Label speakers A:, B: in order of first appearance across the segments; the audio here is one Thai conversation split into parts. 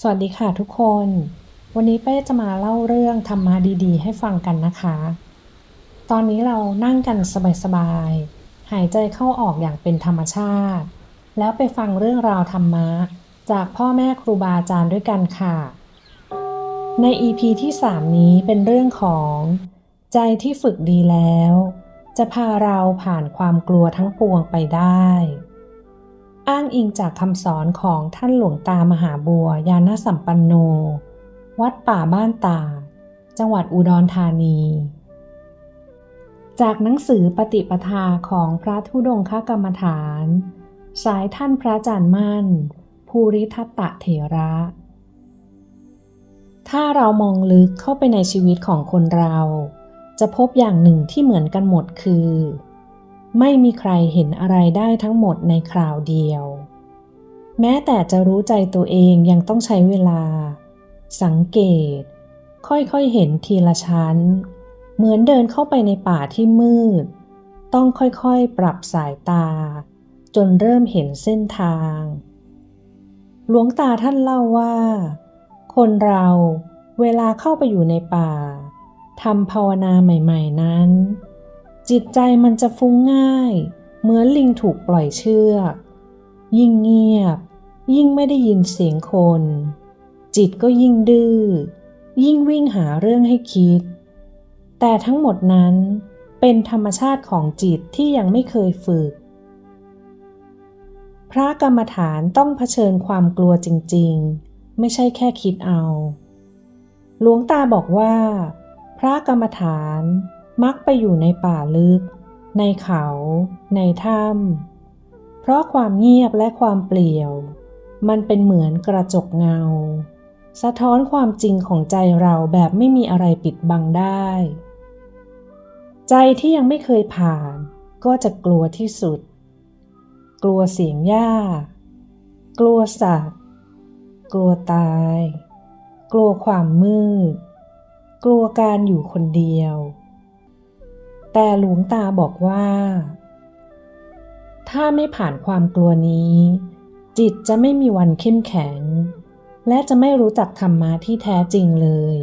A: สวัสดีค่ะทุกคน วันนี้เป้จะมาเล่าเรื่องธรรมะดีๆ ให้ฟังกันนะคะ ตอนนี้เรานั่งกันสบายๆ หายใจเข้าออกอย่างเป็นธรรมชาติ แล้วไปฟังเรื่องราวธรรมะ จากพ่อแม่ครูบาอาจารย์ด้วยกันค่ะ ใน EP ที่ 3 นี้เป็นเรื่องของ ใจที่ฝึกดีแล้ว จะพาเราผ่านความกลัวทั้งปวงไปได้ อ้างอิงจากคำสอนของท่านหลวงตามหาบัวยานสัมปันโน วัดป่าบ้านตา จังหวัดอุดรธานี จากหนังสือปฏิปทาของพระธุดงคกรรมฐาน สายท่านพระอาจารย์มั่น ภูริทัตตะเถระ ถ้าเรามองลึกเข้าไปในชีวิตของคนเรา จะพบอย่างหนึ่งที่เหมือนกันหมดคือ ไม่มีใครเห็นอะไรได้ทั้งหมดในคราวเดียว แม้แต่จะรู้ใจตัวเองยังต้องใช้เวลา สังเกต ค่อยๆเห็นทีละชั้น เหมือนเดินเข้าไปในป่าที่มืด ต้องค่อยๆปรับสายตา จนเริ่มเห็นเส้นทาง หลวงตาท่านเล่าว่า คนเราเวลาเข้าไปอยู่ในป่าทำภาวนาใหม่ ๆนั้น จิตใจมันจะฟุ้งง่าย เหมือนลิงถูกปล่อยเชือก ยิ่งเงียบ ยิ่งไม่ได้ยินเสียงคน จิตก็ยิ่งดื้อ ยิ่งวิ่งหาเรื่องให้คิด แต่ทั้งหมดนั้นเป็นธรรมชาติของจิตที่ยังไม่เคยฝึก พระกรรมฐานต้องเผชิญความกลัวจริง ๆ ไม่ใช่แค่คิดเอา หลวงตาบอกว่า พระกรรมฐาน มักไปอยู่ในป่าลึก ในเขา ในถ้ำเพราะความเงียบและความเปลี่ยว มันเป็นเหมือนกระจกเงา สะท้อนความจริงของใจเราแบบไม่มีอะไรปิดบังได้ ใจที่ยังไม่เคยผ่าน ก็จะกลัวที่สุด กลัวเสียงหญ้ากลัวสัตว์ กลัวตาย กลัวความมืด กลัวการอยู่คนเดียว แต่หลวงตาบอกว่า ถ้าไม่ผ่านความกลัวนี้ จิตจะไม่มีวันเข้มแข็ง และจะไม่รู้จักธรรมะที่แท้จริงเลย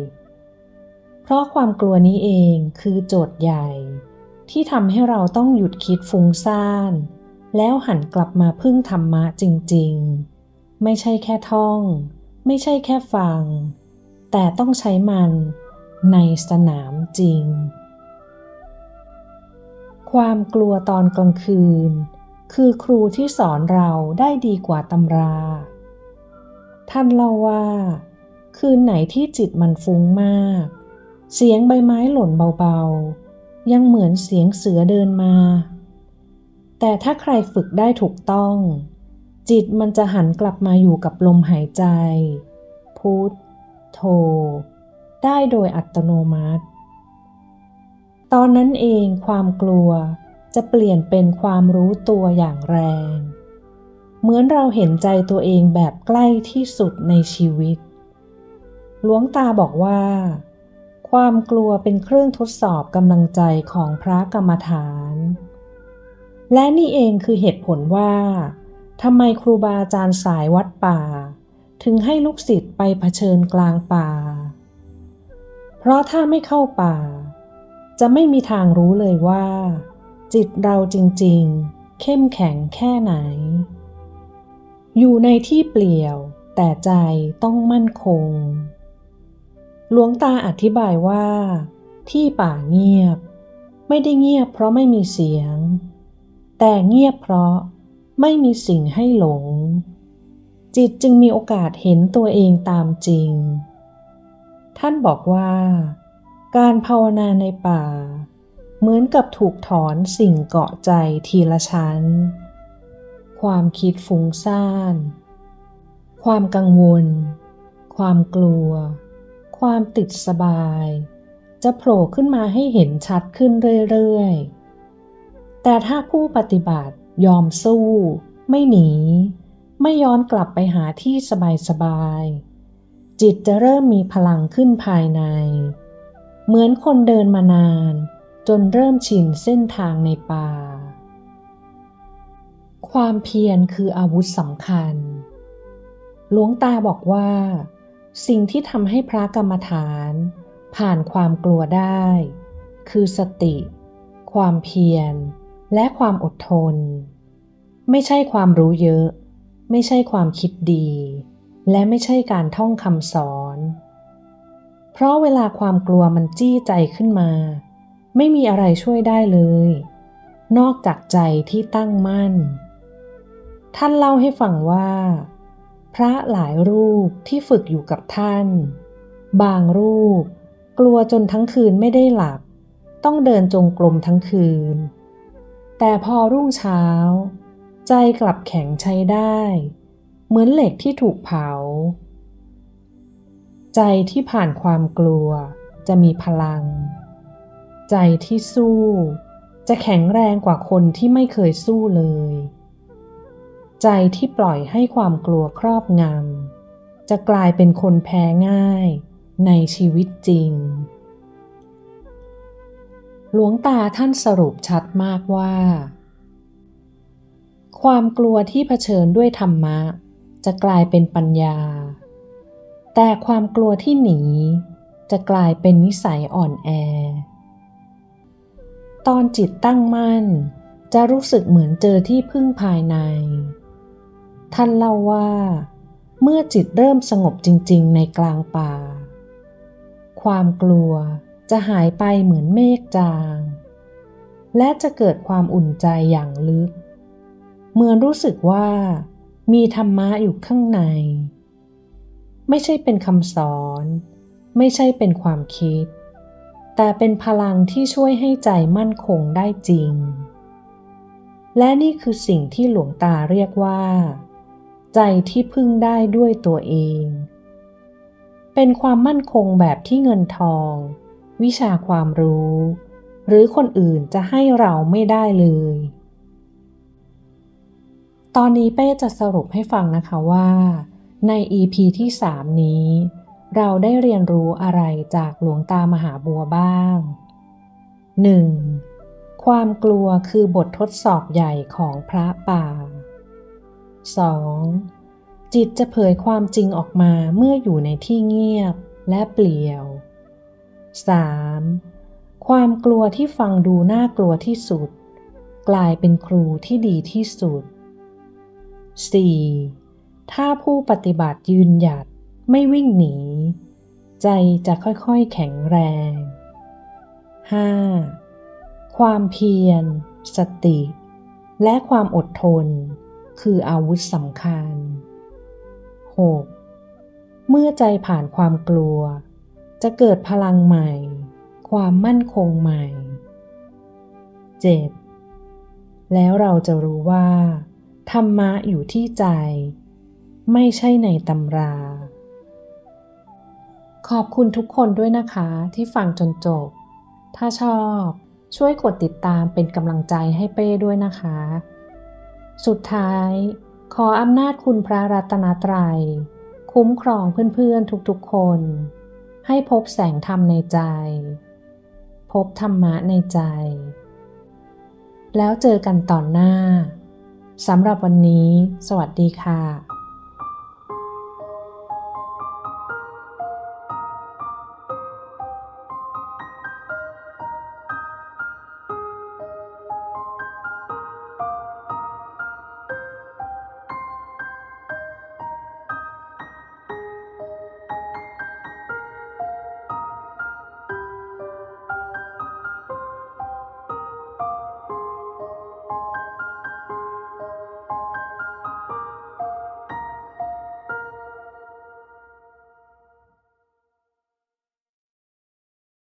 A: เพราะความกลัวนี้เองคือโจทย์ใหญ่ ที่ทำให้เราต้องหยุดคิดฟุ้งซ่าน แล้วหันกลับมาพึ่งธรรมะจริง ๆ ไม่ใช่แค่ท่อง ไม่ใช่แค่ฟัง แต่ต้องใช้มันในสนามจริง ความกลัวตอนกลางคืน คือครูที่สอนเราได้ดีกว่าตำรา ท่านเล่าว่า คืนไหนที่จิตมันฟุ้งมาก เสียงใบไม้หล่นเบาๆ ยังเหมือนเสียงเสือเดินมา แต่ถ้าใครฝึกได้ถูกต้อง จิตมันจะหันกลับมาอยู่กับลมหายใจ พุทโธได้โดยอัตโนมัติ ตอนนั้นเองความกลัวจะเปลี่ยนเป็นความรู้ตัวอย่างแรง เหมือนเราเห็นใจตัวเองแบบใกล้ที่สุดในชีวิต หลวงตาบอกว่า ความกลัวเป็นเครื่องทดสอบกำลังใจของพระกรรมฐาน และนี่เองคือเหตุผลว่าทำไมครูบาอาจารย์สายวัดป่า ถึงให้ลูกศิษย์ไปเผชิญกลางป่า เพราะถ้าไม่เข้าป่า จะไม่มีทางรู้เลยว่า จิตเราจริงๆ เข้มแข็งแค่ไหน อยู่ในที่เปลี่ยว แต่ใจต้องมั่นคง หลวงตาอธิบายว่า ที่ป่าเงียบ ไม่ได้เงียบเพราะไม่มีเสียง แต่เงียบเพราะไม่มีสิ่งให้หลง จิตจึงมีโอกาสเห็นตัวเองตามจริง ท่านบอกว่า การภาวนาในป่า เหมือนกับถูกถอนสิ่งเกาะใจทีละชั้น ความคิดฟุ้งซ่าน ความกังวล ความกลัว ความติดสบาย จะโผล่ขึ้นมาให้เห็นชัดขึ้นเรื่อยๆ แต่ถ้าผู้ปฏิบัติยอมสู้ ไม่หนี ไม่ย้อนกลับไปหาที่สบายๆ จิตจะเริ่มมีพลังขึ้นภายใน เหมือนคนเดินมานาน จนเริ่มชินเส้นทางในป่า ความเพียรคืออาวุธสำคัญ หลวงตาบอกว่า สิ่งที่ทำให้พระกรรมฐาน ผ่านความกลัวได้ คือสติ ความเพียร และความอดทน ไม่ใช่ความรู้เยอะ ไม่ใช่ความคิดดี และไม่ใช่การท่องคำสอน ราะเวลาความกลัวมันจี้ใจขึ้นมา ไม่มีอะไรช่วยได้เลย นอกจากใจที่ตั้งมั่น ท่านเล่าให้ฟังว่า พระหลายรูปที่ฝึกอยู่กับท่าน บางรูป กลัวจนทั้งคืนไม่ได้หลับ ต้องเดินจงกรมทั้งคืน แต่พอรุ่งเช้า ใจกลับแข็งใช้ได้ เหมือนเหล็กที่ถูกเผา ใจที่ผ่านความกลัว จะมีพลัง ใจที่สู้ จะแข็งแรงกว่าคนที่ไม่เคยสู้เลย ใจที่ปล่อยให้ความกลัวครอบงำจะกลายเป็นคนแพ้ง่ายในชีวิตจริง หลวงตาท่านสรุปชัดมากว่า ความกลัวที่เผชิญด้วยธรรมะ จะกลายเป็นปัญญา แต่ความกลัวที่หนี จะกลายเป็นนิสัยอ่อนแอ ตอนจิตตั้งมั่น จะรู้สึกเหมือนเจอที่พึ่งภายใน ท่านเล่าว่า เมื่อจิตเริ่มสงบจริง ๆ ในกลางป่า ความกลัวจะหายไปเหมือนเมฆจาง และจะเกิดความอุ่นใจอย่างลึก เหมือนรู้สึกว่า มีธรรมะอยู่ข้างใน ไม่ใช่เป็นคำสอน ไม่ใช่เป็นความคิด แต่เป็นพลังที่ช่วยให้ใจมั่นคงได้จริง และนี่คือสิ่งที่หลวงตาเรียกว่า ใจที่พึ่งได้ด้วยตัวเอง เป็นความมั่นคงแบบที่เงินทอง วิชาความรู้ หรือคนอื่นจะให้เราไม่ได้เลยตอนนี้เป้จะสรุปให้ฟังนะคะว่า ใน EP ที่ 3 นี้ เราได้เรียนรู้อะไรจากหลวงตามหาบัวบ้าง 1. ความกลัวคือบททดสอบใหญ่ของพระป่า 2. จิตจะเผยความจริงออกมาเมื่ออยู่ในที่เงียบและเปลี่ยว 3. ความกลัวที่ฟังดูน่ากลัวที่สุด กลายเป็นครูที่ดีที่สุด 4. ถ้าผู้ปฏิบัติยืนหยัดไม่วิ่งหนี ใจจะค่อยๆแข็งแรง 5. ความเพียร สติ และความอดทน คืออาวุธสำคัญ 6. เมื่อใจผ่านความกลัว จะเกิดพลังใหม่ ความมั่นคงใหม่ 7. แล้วเราจะรู้ว่า ธรรมะอยู่ที่ใจ ไม่ใช่ในตำรา ขอบคุณทุกคนด้วยนะคะที่ฟังจนจบ ถ้าชอบช่วยกดติดตามเป็นกำลังใจให้เป้ด้วยนะคะ สุดท้าย ขออำนาจคุณพระรัตนตรัย คุ้มครองเพื่อนๆทุกๆคน ให้พบแสงธรรมในใจ พบธรรมะในใจ แล้วเจอกันตอนหน้าสำหรับวันนี้ สวัสดีค่ะ